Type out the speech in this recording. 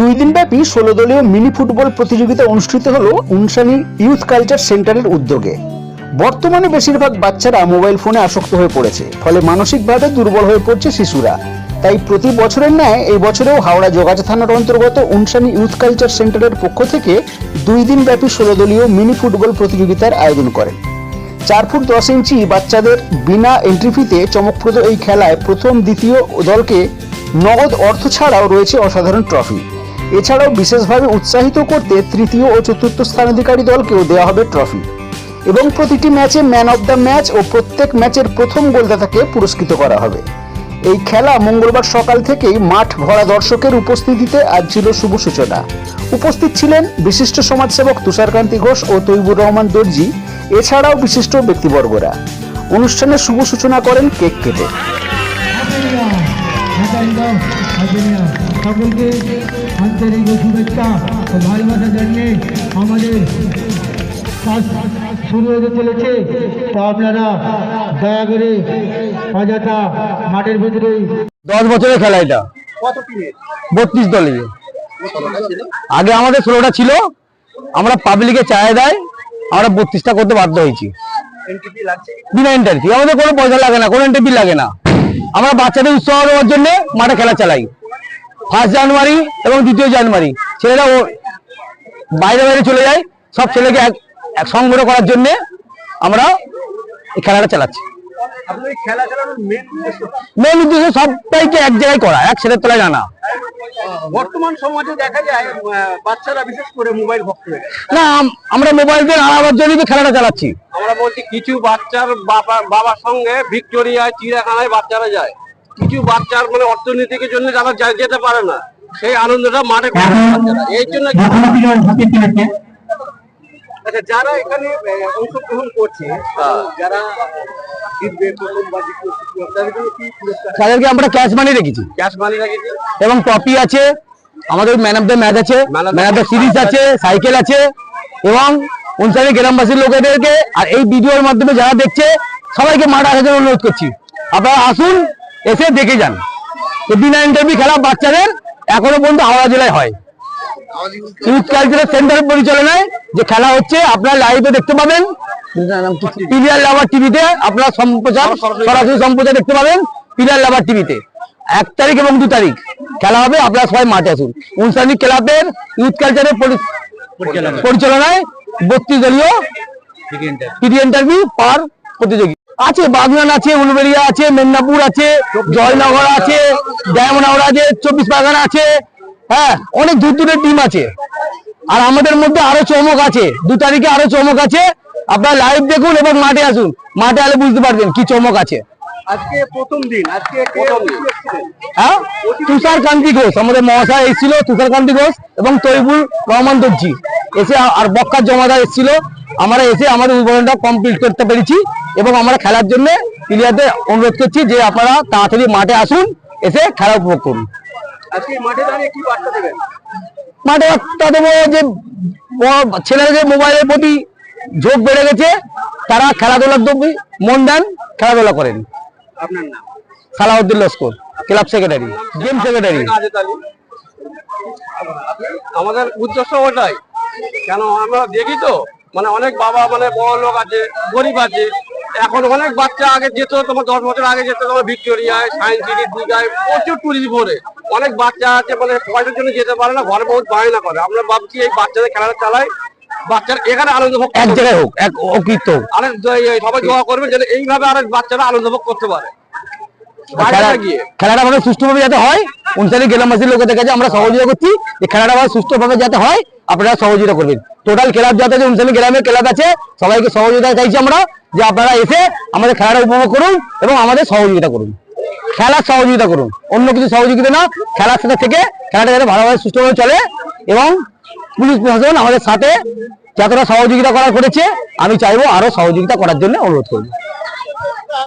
দুই দিনব্যাপী ষোলো দলীয় মিনি ফুটবল প্রতিযোগিতা অনুষ্ঠিত হলো উনসানি ইউথ কালচার সেন্টারের উদ্যোগে। বর্তমানে বেশিরভাগ বাচ্চারা মোবাইল ফোনে আসক্ত হয়ে পড়েছে, ফলে মানসিকভাবে দুর্বল হয়ে পড়ছে শিশুরা। তাই প্রতি বছরের ন্যায় এই বছরেও হাওড়া যোগাচা থানার অন্তর্গত উনসানি ইউথ কালচার সেন্টারের পক্ষ থেকে দুই দিনব্যাপী ষোলো দলীয় মিনি ফুটবল প্রতিযোগিতার আয়োজন করেন। চার ফুট দশ ইঞ্চি বাচ্চাদের বিনা এন্ট্রি ফিতে চমকপ্রদ এই খেলায় প্রথম দ্বিতীয় দলকে নগদ অর্থ ছাড়াও রয়েছে অসাধারণ ট্রফি। এছাড়াও বিশেষভাবে উৎসাহিত করতে তৃতীয় ও চতুর্থ স্থানাধিকারী দলকেও দেওয়া হবে ট্রফি। এবং প্রতিটি ম্যাচে ম্যান অব দ্য ম্যাচ ও প্রত্যেক ম্যাচের প্রথম গোলদাতাকে পুরস্কৃত করা হবে। এই খেলা মঙ্গলবার সকাল থেকেই মাঠ ভরা দর্শকের উপস্থিতিতে আজ ছিল শুভ সূচনা। উপস্থিত ছিলেন বিশিষ্ট সমাজসেবক তুষারকান্তি ঘোষ ও তৈবুর রহমান দর্জি, এছাড়াও বিশিষ্ট ব্যক্তিবর্গরা। অনুষ্ঠানের শুভ সূচনা করেন কেক কেটে। সকলকে আন্তরিক শুভেচ্ছা ও ভালোবাসা জানিয়ে আমাদের কাজ শুরু হতে চলেছে। তো আপনারা দয়া করে অযথা মাঠের ভিতরে দশ বছরের খেলা এটা। বত্রিশ দলে আগে আমাদের ষোলোটা ছিল আমরা পাবলিকে চায় দেয় আমরা বত্রিশটা করতে বাধ্য হয়েছি। বিনা এন্ট্রি আমাদের কোনো পয়সা লাগে না কোনো এন্ট্রি লাগে না। আমরা বাচ্চাদের উৎসাহ দেওয়ার জন্য মাঠে খেলা চালাই। ফার্স্ট জানুয়ারি এবং দ্বিতীয় জানুয়ারি ছেলেরা ও বাইরে বাইরে চলে যায় সব ছেলেকে এক এক সংগ্রহ করার জন্য আমরা এই খেলাটা চালাচ্ছি। মেন উদ্দেশ্য সবাইকে এক জায়গায় করা এক ছেলের তলায় জানা বর্তমান সমাজে দেখা যায় বাচ্চারা বিশেষ করে মোবাইল ভক্ত না আমরা মোবাইল দিয়ে আনাবার জন্যই তো খেলাটা চালাচ্ছি। আমরা বলছি কিছু বাচ্চার বাবা বাবার সঙ্গে ভিক্টোরিয়ায় চিড়িয়াখানায় বাচ্চারা যায়। কিছু বাচ্চার মানে অর্থনীতির জন্য যারা যেতে পারে না। সেই আনন্দটা মাঠে করে এই জন্য আচ্ছা যারা এখানে অংশগ্রহণ করছে যারা তাদেরকে আমরা ক্যাশ মানি রেখেছি। ক্যাশ মানি রেখেছে? এবং ট্রফি আছে আমাদের ম্যান অফ দ্য ম্যাচ আছে ম্যান অফ দ্য সিরিজ আছে সাইকেল আছে এবং অনুসারে গ্রামবাসীর লোকেদেরকে আর এই ভিডিওর মাধ্যমে যারা দেখছে সবাইকে মাঠ আসার জন্য অনুরোধ করছি। আপনারা আসুন এসে দেখে যান। যে বিনা ইন্টারভিউ খেলা বাচ্চাদের এখনও পর্যন্ত হাওড়া জেলায় হয়। ইউথ কালচারাল সেন্টার পরিচালনায় যে খেলা হচ্ছে আপনারা লাইভে দেখতে পাবেন। প্রিমিয়ার লাভার টিভিতে আপনারা সম্প্রচার সরাসরি সম্প্রচার দেখতে পাবেন প্রিমিয়ার লাভার টিভিতে এক তারিখ এবং দু তারিখ খেলা হবে আপনারা সবাই মাঠে আসুন। উনসানি ক্লাবের ইউথ কালচারের পরিচালনায়। বত্রিশ দলীয় পিডি ইন্টারভিউ পার প্রতিযোগী। আছে বাগনান আছে উলবেড়িয়া আছে মেদিনীপুর আছে জয়নগর আছে ডায়মন্ড আছে চব্বিশ পরগনা আছে হ্যাঁ অনেক দূর দূরের টিম আছে। আর আমাদের মধ্যে আরও চমক আছে দু তারিখে আরও চমক আছে। আপনারা লাইভ দেখুন এবং মাঠে আসুন মাঠে আলে বুঝতে পারবেন কি চমক আছে। আজকে প্রথম দিন আজকে হ্যাঁ তুষার কান্তি ঘোষ আমাদের মহাশয় এসেছিল তুষার কান্তি ঘোষ এবং তৈবুর রহমান দর্জি এসে আর বক্কার জমাদার এসেছিল আমরা এসে আমাদের উদ্বোধনটা কমপ্লিট করতে পেরেছি এবং আমরা খেলার জন্য প্লেয়ারদের অনুরোধ করছি যে আপনারা তাড়াতাড়ি মাঠে আসুন এসে খেলা উপভোগ করুন। মাঠে বার্তা দেবো যে ছেলেদের মোবাইলের প্রতি ঝোঁক বেড়ে গেছে তারা খেলাধুলার প্রতি মন দেন খেলাধুলা করেন। আপনার নাম? Salauddin Laskar club secretary game secretary. আমাদের উদ্দেশ্য ওটাই। কেন আমরা দেখি তো মানে অনেক বাবা মানে বড় লোক আছে গরিব আছে। এখন অনেক বাচ্চা আগে যেত তোমার দশ বছর আগে যেত তোমার ভিক্টোরিয়ায় সায়েন্স সিটি দীঘায় প্রচুর টুরিস্ট ভরে অনেক বাচ্চা আছে মানে পয়সার জন্য যেতে পারে না ঘরে বহুত বায়না করে। আমরা ভাবছি এই বাচ্চাদের খেলাটা চালাই বাচ্চারা এখানে আনন্দ ভোগ এক জায়গায় হোক এক অকৃত আরেক সবাই দোয়া করবে যেন এইভাবে আরেক বাচ্চারা আনন্দ ভোগ করতে পারে। খেলাটা ভাবে সুষ্ঠুভাবে যাতে হয় অনুসারে গ্রামবাসীর লোকেদের কাছে আমরা সহযোগিতা করছি যে খেলাটা ভাবে সুষ্ঠুভাবে যাতে হয়, আপনারা সহযোগিতা করবেন। টোটাল ক্লাব যাতে যে অনুসারে গ্রামের ক্লাব আছে, সবাইকে সহযোগিতা চাইছি আমরা যে আপনারা এসে আমাদের খেলাটা উপভোগ করুন এবং আমাদের সহযোগিতা করুন। খেলার সহযোগিতা করুন। অন্য কিছু সহযোগিতা না, খেলার সাথে থেকে খেলাটা যাতে ভালোভাবে সুস্থভাবে চলে এবং পুলিশ প্রশাসন আমাদের সাথে যতটা সহযোগিতা করার করেছে, আমি চাইব আরও সহযোগিতা করার জন্য অনুরোধ করব।